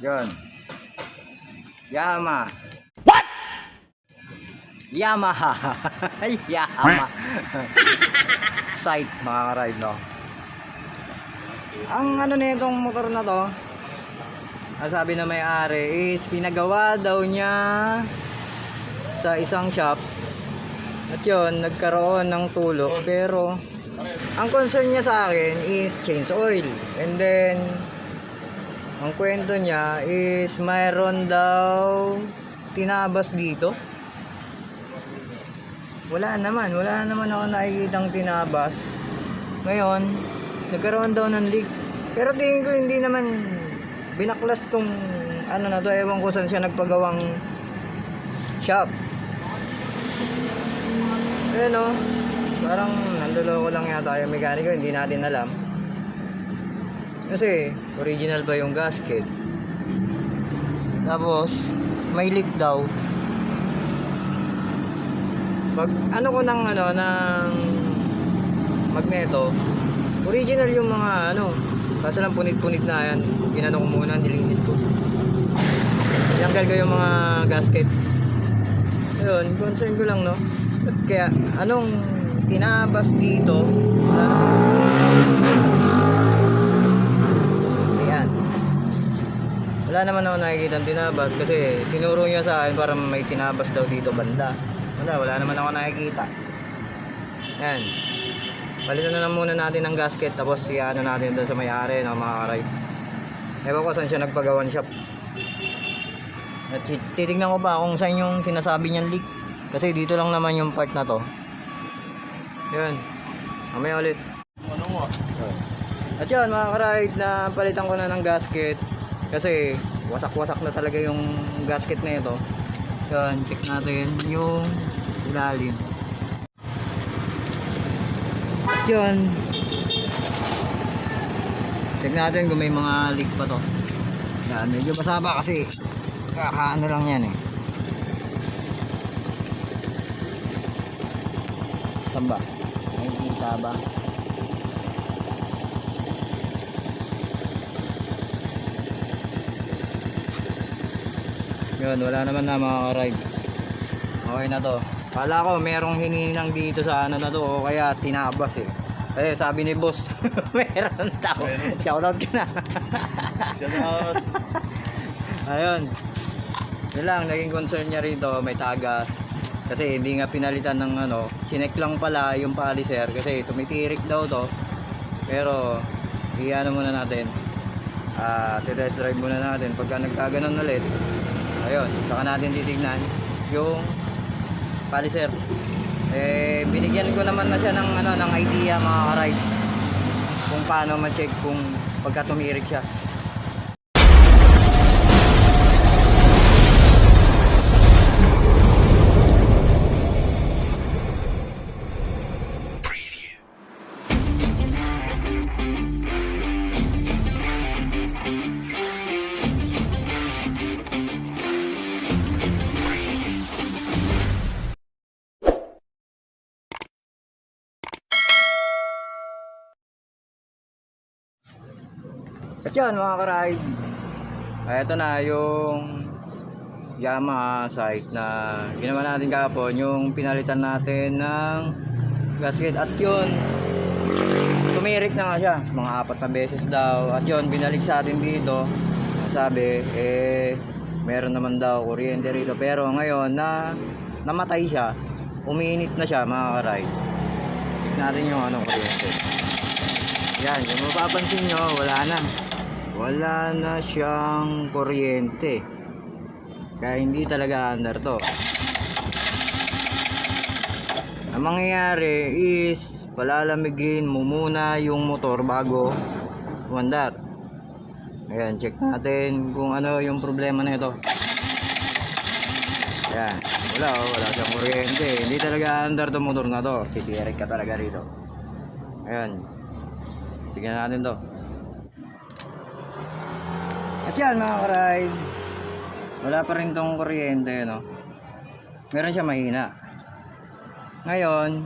Yun. Yama. What? Yamaha. Yama. Sight mga ka-ride, no? Ang ano na itong motor na to, ang sabi na may-ari is pinagawa daw niya sa isang shop. At yun, nagkaroon ng tulo. Pero, ang concern niya sa akin is change oil. And then, ang kwento niya is mayroon daw tinabas dito. Wala naman, wala naman ako nakikitang tinabas. Ngayon, nagkaroon daw ng leak. Pero tingin ko hindi naman binaklas tong ano na to, ewan ko saan siya nagpagawang shop. Ayan o, parang nanduloko lang yata yung mekaniko, hindi natin alam. Kasi, original ba yung gasket? Tapos, may leak daw. Pag ano ko ng ano, ng magneto, original yung mga ano, kaso lang punit-punit na yan. Ginano ko muna, nilinis ko. Tinanggal ko yung mga gasket. Ayun, concern ko lang no. At kaya, anong tinabas dito? Wala naman. Ayan. Wala naman ako nakikita tinabas kasi tinuro niya sa akin para may tinabas daw dito banda. Wala, wala naman ako nakikita. Ayan. Palitan na lang muna natin ng gasket tapos iano natin doon sa may-ari ng mga karay. Ewan ko saan siya nagpagawan shop. At tit- titignan ko pa kung saan yung sinasabi niyang leak. Kasi dito lang naman yung part na to. Yun. Mamaya ulit. Ano mo? At yun mga karide na palitan ko na ng gasket. Kasi wasak-wasak na talaga yung gasket na ito. Yun, check natin yung ilalim. At yun. Check natin kung may mga leak pa to. Yan, medyo basa pa kasi kakaano lang yan eh. Saan ba? Nakikita Yun, wala naman na mga ka-ride. Okay na to. Kala ko merong hininang dito sa ano na to o kaya tinabas eh. Eh, sabi ni boss, meron daw. Meron. Shoutout ka na. Shout out. Ayun. Yun lang, naging concern niya rito, may tagas. Kasi hindi nga pinalitan ng ano, chinek lang pala yung paliser kasi tumitirik daw to. Pero, iyan muna natin. Ah, test drive muna natin. Pagka nagkaganon ulit, ayun, saka natin titignan yung paliser. Eh, binigyan ko naman na siya ng ano, ng idea mga ka-ride. Kung paano ma-check kung pagka tumirik siya. At yun mga ka-ride. Ito na yung Yamaha site na ginawa natin kahapon. Yung pinalitan natin ng gasket. At yun, tumirik na nga siya. Mga apat na beses daw. At yun, binalik sa atin dito. Sabi, eh, meron naman daw kuryente rito. Pero ngayon na namatay siya, uminit na siya mga ka-ride. Natin yung ano kuryente. Yan, kung mapapansin nyo, wala na. Wala na siyang kuryente. Kaya hindi talaga under to. Ang mangyayari is palalamigin mo muna yung motor bago umandar. Ayan, check natin kung ano yung problema na ito. Ayan, wala oh, wala siyang kuryente. Hindi talaga under to motor na to. Titirik ka talaga rito. Ayan, Tignan natin to. At yan mga karide. Wala pa rin tong kuryente, no? Meron siya mahina. Ngayon,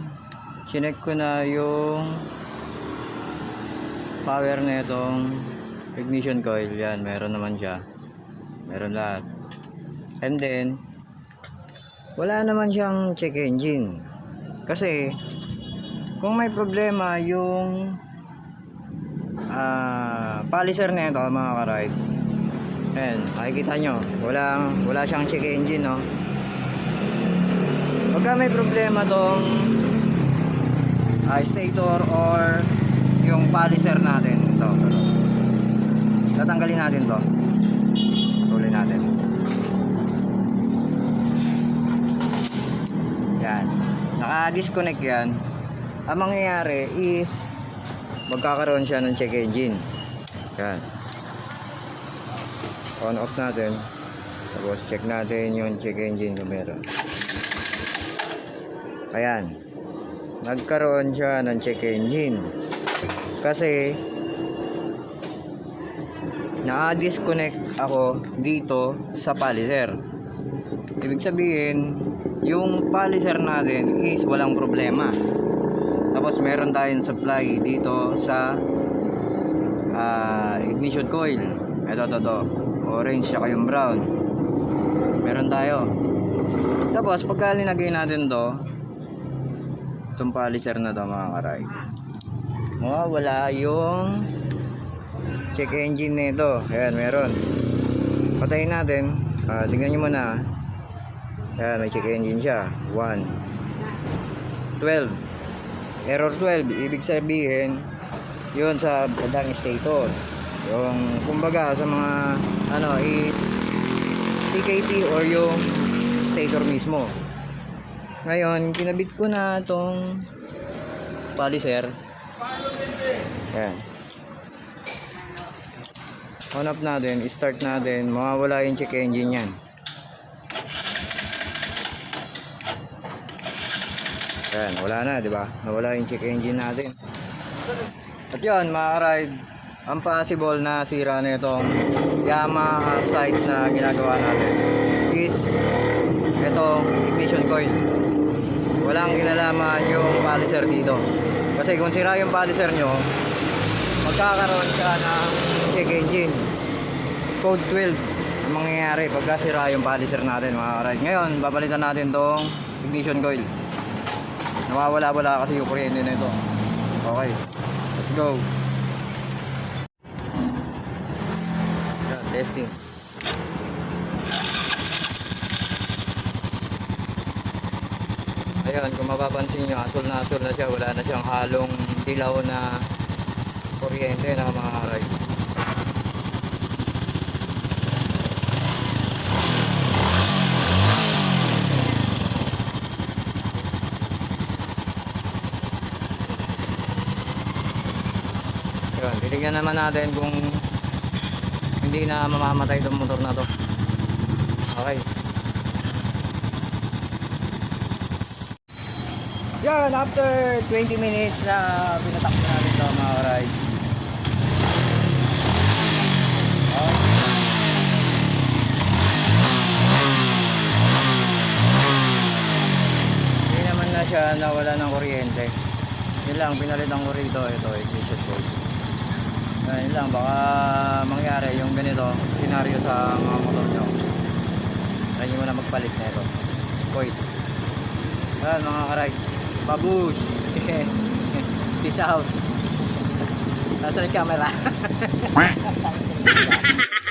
chinek ko na yung power na itong ignition coil. Yan, meron naman siya. Meron lahat. And then, wala naman siyang check engine. Kasi, kung may problema yung ah paliser na ito mga karide. Ayan, makikita nyo. Wala, wala siyang check engine, no? Pagka may problema tong ah, stator or yung paliser natin. Ito, ito. Tatanggalin natin to. Tuloy natin. Yan. Naka-disconnect yan. Ang mangyayari is magkakaroon siya ng check engine. Yan. On off natin. Tapos check natin yung check engine kung meron. Ayan. Nagkaroon siya ng check engine. Kasi na-disconnect ako dito sa paliser. Ibig sabihin, yung paliser natin is walang problema. Tapos meron tayong supply dito sa ah, ignition coil. Ito, ito, ito. Orange siya yung brown. Meron tayo. Tapos pagka linagay natin to, itong paliser na to mga karay. Mawawala yung check engine nito. Ayan, meron. Patayin natin. Ah, tingnan nyo muna. Ayan, may check engine siya. 1. 12. Error 12. Ibig sabihin, yun sa badang stator. Yung, kumbaga, sa mga, ano, is CKT or yung stator mismo. Ngayon, kinabit ko na tong paliser. Ayan. On up natin, start natin, mawawala yung check engine yan. Ayan, wala na, di ba? Nawala yung check engine natin. At yun, mga ride ang possible na sira na itong Yamaha site na ginagawa natin is itong ignition coil. Walang kinalaman yung paliser dito. Kasi kung sira yung paliser nyo, magkakaroon siya ng check engine. Code 12 ang mangyayari pagka sira yung paliser natin mga ride. Ngayon, babalitan natin tong ignition coil. Nawawala-wala kasi yung kuryente na ito. Okay. Let's go. Yan, testing. Ayan, kung mapapansin nyo, asul na asul na siya. Wala na siyang halong dilaw na kuryente na mga ride. Yun, titignan naman natin kung hindi na mamamatay itong motor na to. Okay. Yan, after 20 minutes na pinatak na natin ito mga. Okay. Hindi naman na siya nawala ng kuryente. Yun lang, pinalitan ko rito. Ito, ignition. Ayun lang, baka mangyari yung ganito, senaryo sa mga motor nyo. Try nyo muna magpalit na ito. Wait. Ayan mga karag. Babush! Peace out. Nasa yung camera.